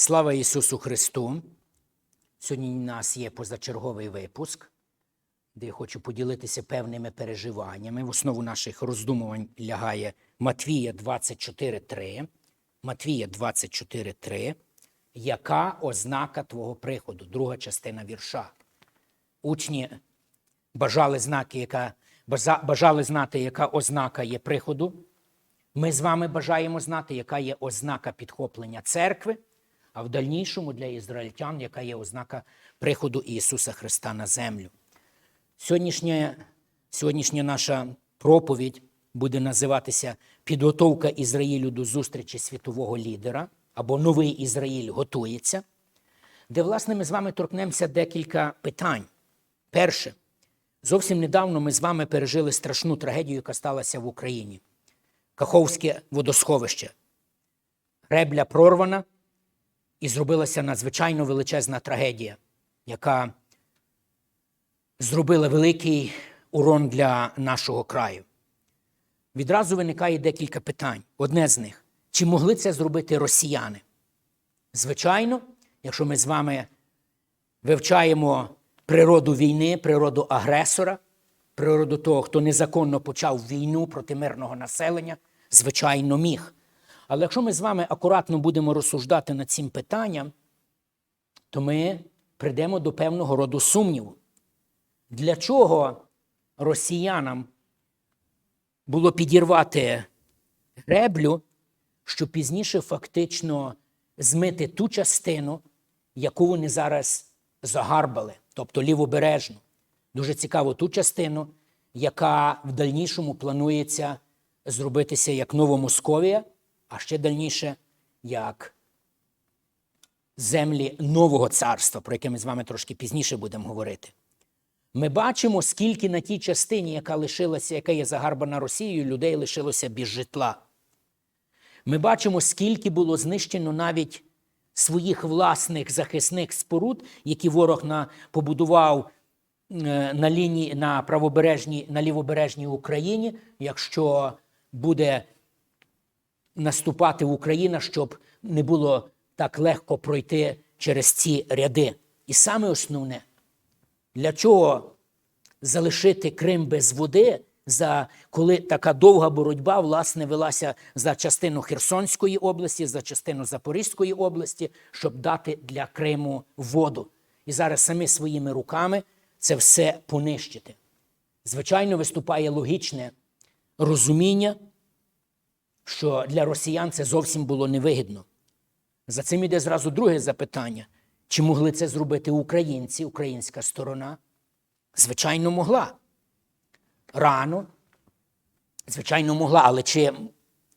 Слава Ісусу Христу! Сьогодні у нас є позачерговий випуск, де я хочу поділитися певними переживаннями. В основу наших роздумувань лягає Матвія 24.3. Матвія 24.3. Яка ознака Твого приходу? Друга частина вірша. Учні бажали, знаки, яка, бажали знати, яка ознака є приходу. Ми з вами бажаємо знати, яка є ознака підхоплення церкви, а в дальнішому для ізраїльтян, яка є ознака приходу Ісуса Христа на землю. Сьогоднішня, сьогоднішня наша проповідь буде називатися Підготовка Ізраїлю до зустрічі світового лідера або Новий Ізраїль готується, де, власне, ми з вами торкнемося декілька питань. Перше, зовсім недавно ми з вами пережили страшну трагедію, яка сталася в Україні. Каховське водосховище. Ребля прорвана і зробилася надзвичайно величезна трагедія, яка зробила великий урон для нашого краю. Відразу виникає декілька питань. Одне з них: чи могли це зробити росіяни? Звичайно, якщо ми з вами вивчаємо природу війни, природу агресора, природу того, хто незаконно почав війну проти мирного населення, звичайно, міг. Але якщо ми з вами акуратно будемо розсуждати над цим питанням, то ми прийдемо до певного роду сумніву. Для чого росіянам було підірвати греблю, щоб пізніше фактично змити ту частину, яку вони зараз загарбали, тобто лівобережну. Дуже цікаво ту частину, яка в дальнішому планується зробитися як Новомосковія, а ще дальніше як землі нового царства, про яке ми з вами трошки пізніше будемо говорити. Ми бачимо, скільки на тій частині, яка лишилася, яка є загарбана Росією, людей лишилося без житла. Ми бачимо, скільки було знищено навіть своїх власних захисних споруд, які ворог на, побудував е, на лінії на правобережній, на лівобережній Україні, якщо буде наступати в Україна, щоб не було так легко пройти через ці ряди. І саме основне, для чого залишити Крим без води, за коли така довга боротьба власне велася за частину Херсонської області, за частину Запорізької області, щоб дати для Криму воду. І зараз самі своїми руками це все понищити. Звичайно, виступає логічне розуміння, що для росіян це зовсім було невигідно. За цим іде зразу друге запитання: чи могли це зробити українці, українська сторона? Звичайно, могла. Рано, звичайно, могла, але чи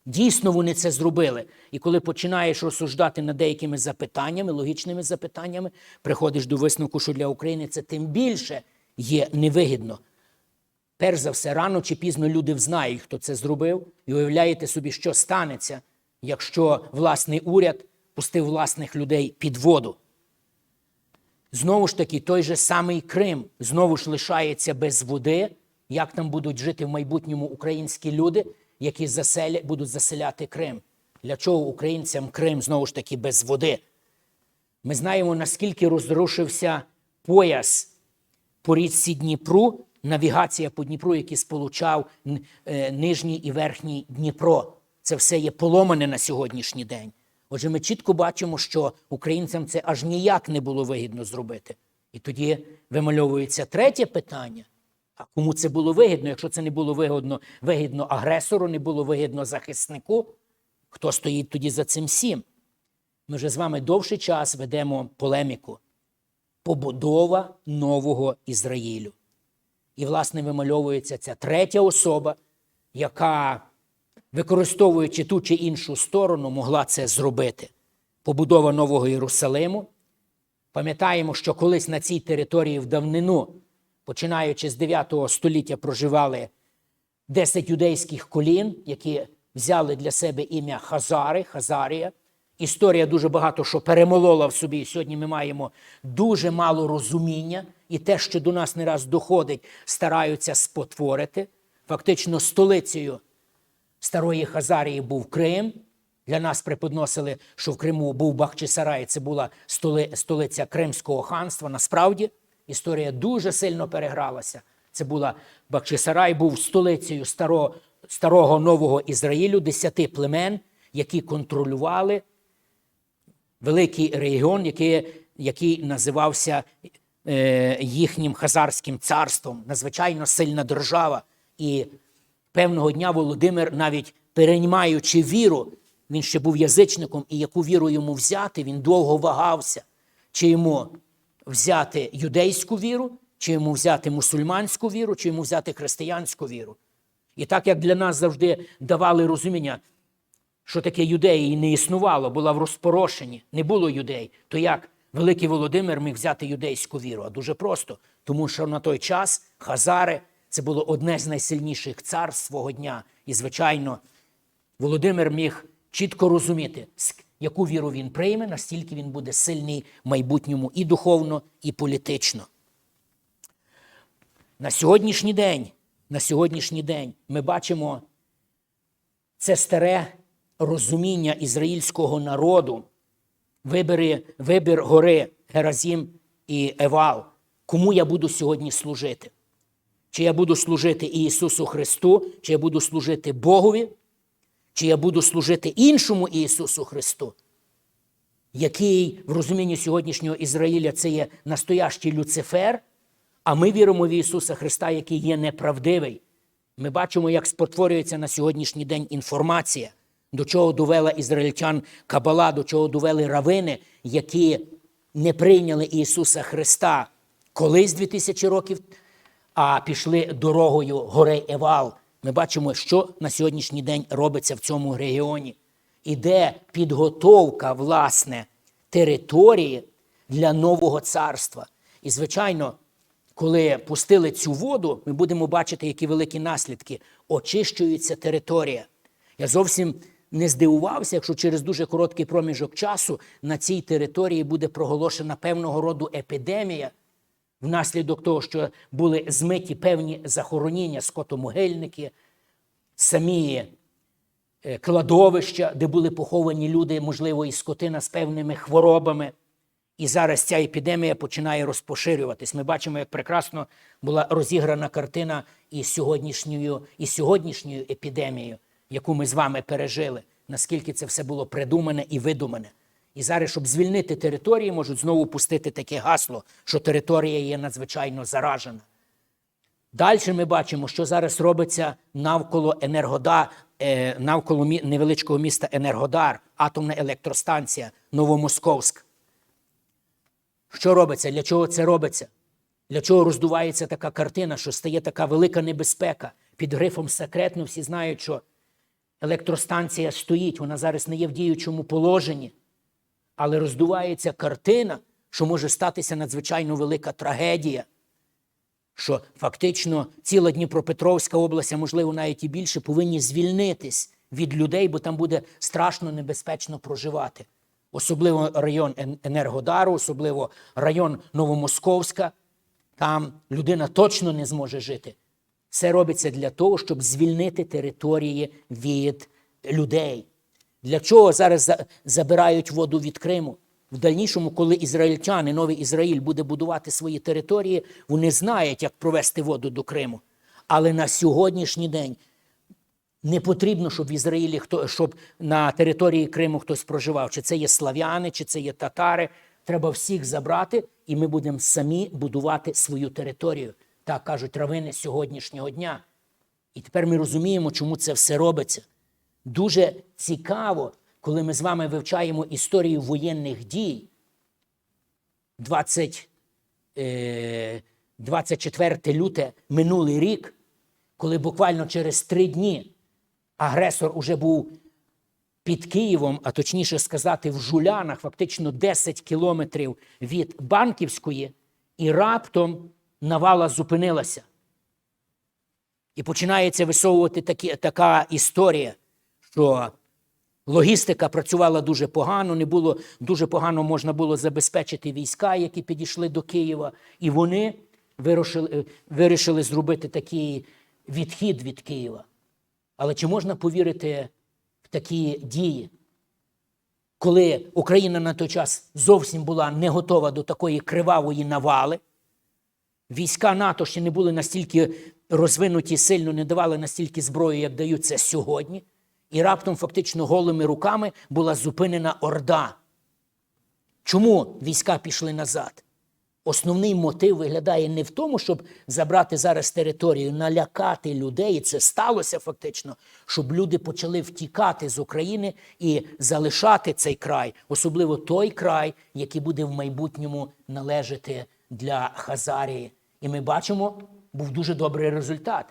дійсно вони це зробили? І коли починаєш розсуждати над деякими запитаннями, логічними запитаннями, приходиш до висновку, що для України це тим більше є невигідно. Перш за все, рано чи пізно люди взнають, хто це зробив, і уявляєте собі, що станеться, якщо власний уряд пустив власних людей під воду. Знову ж таки, той же самий Крим знову ж лишається без води. Як там будуть жити в майбутньому українські люди, які заселя, будуть заселяти Крим? Для чого українцям Крим знову ж таки без води? Ми знаємо, наскільки розрушився пояс по річці Дніпру, навігація по Дніпру, який сполучав е, нижній і верхній Дніпро. Це все є поломане на сьогоднішній день. Отже, ми чітко бачимо, що українцям це аж ніяк не було вигідно зробити. І тоді вимальовується третє питання. А кому це було вигідно? Якщо це не було вигідно, вигідно агресору, не було вигідно захиснику, хто стоїть тоді за цим всім? Ми вже з вами довший час ведемо полеміку. Побудова нового Ізраїлю. І, власне, вимальовується ця третя особа, яка, використовуючи ту чи іншу сторону, могла це зробити. Побудова Нового Єрусалиму. Пам'ятаємо, що колись на цій території в давнину, починаючи з 9 століття, проживали 10 юдейських колін, які взяли для себе ім'я Хазари, Хазарія. Історія дуже багато що перемолола в собі. І сьогодні ми маємо дуже мало розуміння, і те, що до нас не раз доходить, стараються спотворити. Фактично, столицею старої Хазарії був Крим, Для нас преподносили, що в Криму був Бахчисарай, це була столи, столиця Кримського ханства. Насправді історія дуже сильно перегралася. Це була Бахчисарай, був столицею старого, старого нового Ізраїлю, десяти племен, які контролювали великий регіон, який, який називався е, їхнім хазарським царством, надзвичайно сильна держава. І певного дня Володимир, навіть переймаючи віру, він ще був язичником, і яку віру йому взяти, він довго вагався, чи йому взяти юдейську віру, чи йому взяти мусульманську віру, чи йому взяти християнську віру. І так як для нас завжди давали розуміння, що таке юдеї і не існувало, була в розпорошенні, не було юдей, то як Великий Володимир міг взяти юдейську віру? А дуже просто, тому що на той час Хазари це було одне з найсильніших царств свого дня. І, звичайно, Володимир міг чітко розуміти, яку віру він прийме, настільки він буде сильний в майбутньому і духовно, і політично. На сьогоднішній день, на сьогоднішній день ми бачимо це старе розуміння ізраїльського народу, вибори, вибір гори Геразім і Евал. Кому я буду сьогодні служити? Чи я буду служити Ісусу Христу, чи я буду служити Богові, чи я буду служити іншому Ісусу Христу, який в розумінні сьогоднішнього Ізраїля це є настоящий Люцифер, а ми віримо в Ісуса Христа, який є неправдивий. Ми бачимо, як спотворюється на сьогоднішній день інформація, до чого довела ізраїльтян Кабала, до чого довели равини, які не прийняли Ісуса Христа колись 2000 років, а пішли дорогою гори Евал. Ми бачимо, що на сьогоднішній день робиться в цьому регіоні. Іде підготовка, власне, території для нового царства. І, звичайно, коли пустили цю воду, ми будемо бачити, які великі наслідки. Очищується територія. Я зовсім не здивувався, якщо через дуже короткий проміжок часу на цій території буде проголошена певного роду епідемія, внаслідок того, що були змиті певні захороніння, скотомогильники, самі е, кладовища, де були поховані люди, можливо, і скотина з певними хворобами. І зараз ця епідемія починає розпоширюватись. Ми бачимо, як прекрасно була розіграна картина із сьогоднішньою, із сьогоднішньою епідемією, яку ми з вами пережили, наскільки це все було придумане і видумане. І зараз, щоб звільнити території, можуть знову пустити таке гасло, що територія є надзвичайно заражена. Далі ми бачимо, що зараз робиться навколо Енергода, е, навколо невеличкого міста Енергодар, атомна електростанція Новомосковськ. Що робиться? Для чого це робиться? Для чого роздувається така картина, що стає така велика небезпека? Під грифом секретно всі знають, що електростанція стоїть, вона зараз не є в діючому положенні. Але роздувається картина, що може статися надзвичайно велика трагедія, що фактично ціла Дніпропетровська область, а можливо навіть і більше, повинні звільнитись від людей, бо там буде страшно небезпечно проживати. Особливо район Енергодару, особливо район Новомосковська. Там людина точно не зможе жити. Це робиться для того, щоб звільнити території від людей. Для чого зараз забирають воду від Криму? В дальнішому, коли ізраїльтяни, новий Ізраїль буде будувати свої території, вони знають, як провести воду до Криму. Але на сьогоднішній день не потрібно, щоб в Ізраїлі хто щоб на території Криму хтось проживав. Чи це є слав'яни, чи це є татари. Треба всіх забрати, і ми будемо самі будувати свою територію. Так кажуть равини сьогоднішнього дня. І тепер ми розуміємо, чому це все робиться. Дуже цікаво, коли ми з вами вивчаємо історію воєнних дій. 20, е, 24 люте минулий рік, коли буквально через три дні агресор уже був під Києвом, а точніше сказати, в Жулянах, фактично 10 кілометрів від Банківської, і раптом навала зупинилася. І починається висовувати такі, така історія, що логістика працювала дуже погано, не було дуже погано можна було забезпечити війська, які підійшли до Києва, і вони вирушили, е, вирішили зробити такий відхід від Києва. Але чи можна повірити в такі дії? коли Україна на той час зовсім була не готова до такої кривавої навали. Війська НАТО ще не були настільки розвинуті, сильно не давали настільки зброї, як дають це сьогодні. І раптом, фактично, голими руками була зупинена Орда. Чому війська пішли назад? Основний мотив виглядає не в тому, щоб забрати зараз територію, налякати людей. І це сталося фактично, щоб люди почали втікати з України і залишати цей край, особливо той край, який буде в майбутньому належати для Хазарії. І ми бачимо, був дуже добрий результат.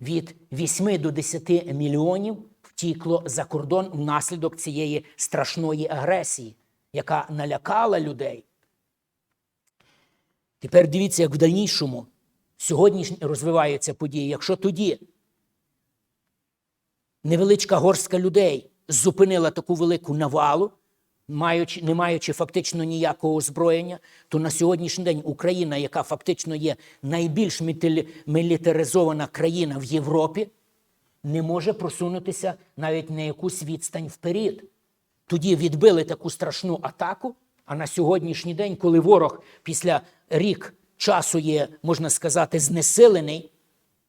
Від 8 до 10 мільйонів втікло за кордон внаслідок цієї страшної агресії, яка налякала людей. Тепер дивіться, як в дальнішому сьогодні розвиваються події. Якщо тоді невеличка горстка людей зупинила таку велику навалу, маючи, не маючи фактично ніякого озброєння, то на сьогоднішній день Україна, яка фактично є найбільш мілітаризована країна в Європі, не може просунутися навіть на якусь відстань вперед. Тоді відбили таку страшну атаку. А на сьогоднішній день, коли ворог після рік часу є, можна сказати, знесилений,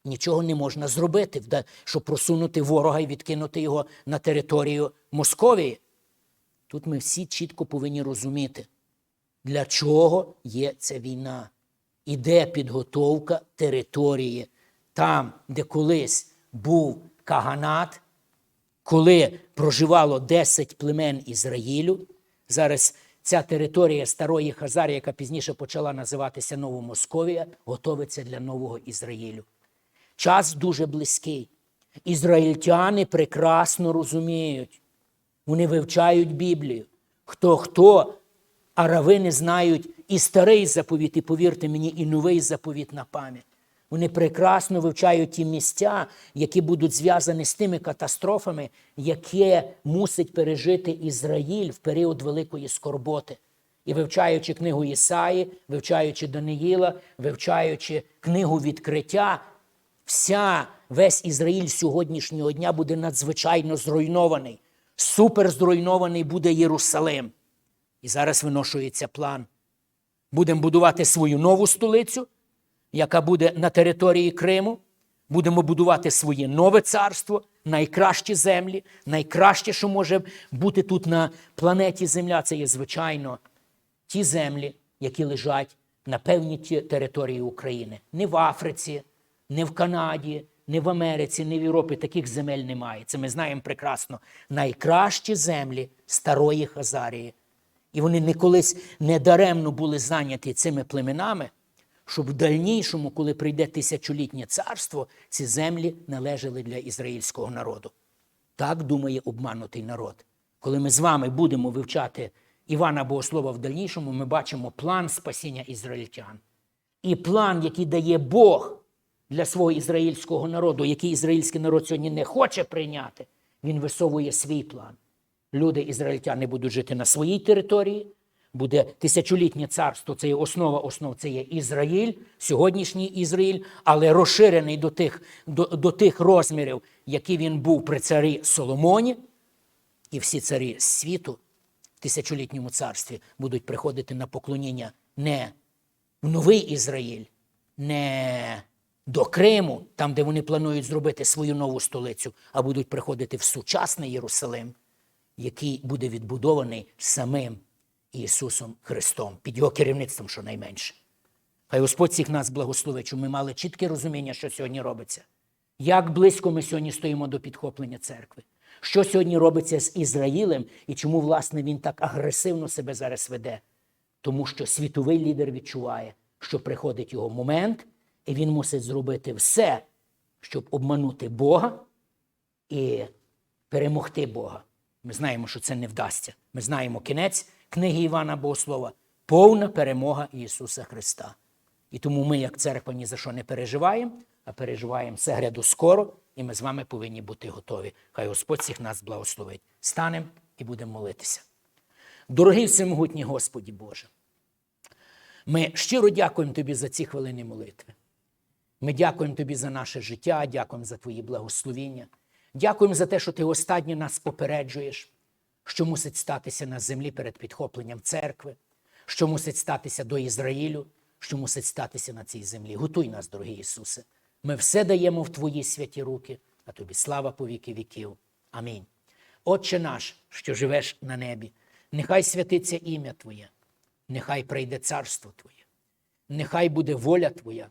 нічого не можна зробити, щоб просунути ворога і відкинути його на територію Московії. Тут ми всі чітко повинні розуміти, для чого є ця війна. Іде підготовка території там, де колись був каганат, коли проживало 10 племен Ізраїлю, зараз ця територія старої Хазарії, яка пізніше почала називатися Новомосковія, готовиться для нового Ізраїлю. Час дуже близький. Ізраїльтяни прекрасно розуміють, вони вивчають Біблію. Хто хто, а равини знають і старий заповіт, і повірте мені, і новий заповіт на пам'ять. Вони прекрасно вивчають ті місця, які будуть зв'язані з тими катастрофами, які мусить пережити Ізраїль в період великої скорботи. І вивчаючи книгу Ісаї, вивчаючи Даниїла, вивчаючи книгу відкриття, вся весь Ізраїль сьогоднішнього дня буде надзвичайно зруйнований. Супер зруйнований буде Єрусалим. І зараз виношується план. Будемо будувати свою нову столицю, яка буде на території Криму. Будемо будувати своє нове царство, найкращі землі, найкраще, що може бути тут на планеті Земля, це є, звичайно, ті землі, які лежать на певній території України. Не в Африці, не в Канаді, не в Америці, не в Європі. Таких земель немає. Це ми знаємо прекрасно. Найкращі землі старої Хазарії. І вони не колись недаремно були зайняті цими племенами, щоб в дальнішому, коли прийде тисячолітнє царство, ці землі належали для ізраїльського народу. Так думає обманутий народ. Коли ми з вами будемо вивчати Івана Богослова в дальнішому, ми бачимо план спасіння ізраїльтян. І план, який дає Бог для свого ізраїльського народу, який ізраїльський народ сьогодні не хоче прийняти, він висовує свій план. Люди, ізраїльтяни, будуть жити на своїй території, буде тисячолітнє царство, це є основа основ, це є Ізраїль, сьогоднішній Ізраїль, але розширений до тих, до, до тих розмірів, які він був при царі Соломоні, і всі царі світу в тисячолітньому царстві будуть приходити на поклоніння не в новий Ізраїль, не до Криму, там, де вони планують зробити свою нову столицю, а будуть приходити в сучасний Єрусалим, який буде відбудований самим Ісусом Христом, під його керівництвом, щонайменше. Хай Господь всіх нас благословить, щоб ми мали чітке розуміння, що сьогодні робиться. Як близько ми сьогодні стоїмо до підхоплення церкви? Що сьогодні робиться з Ізраїлем і чому, власне, він так агресивно себе зараз веде? Тому що світовий лідер відчуває, що приходить його момент, і він мусить зробити все, щоб обманути Бога і перемогти Бога. Ми знаємо, що це не вдасться. Ми знаємо кінець книги Івана Богослова повна перемога Ісуса Христа. І тому ми, як церква, ні за що не переживаємо, а переживаємо це гряду скоро, і ми з вами повинні бути готові. Хай Господь всіх нас благословить. Станемо і будемо молитися. Дорогий всемогутній Господі Боже, ми щиро дякуємо Тобі за ці хвилини молитви. Ми дякуємо Тобі за наше життя, дякуємо за Твої благословіння. Дякуємо за те, що Ти останнє нас попереджуєш, що мусить статися на землі перед підхопленням церкви, що мусить статися до Ізраїлю, що мусить статися на цій землі. Готуй нас, дорогий Ісусе. Ми все даємо в Твої святі руки, а тобі слава по віки віків. Амінь. Отче наш, що живеш на небі, нехай святиться ім'я Твоє, нехай прийде царство Твоє, нехай буде воля Твоя,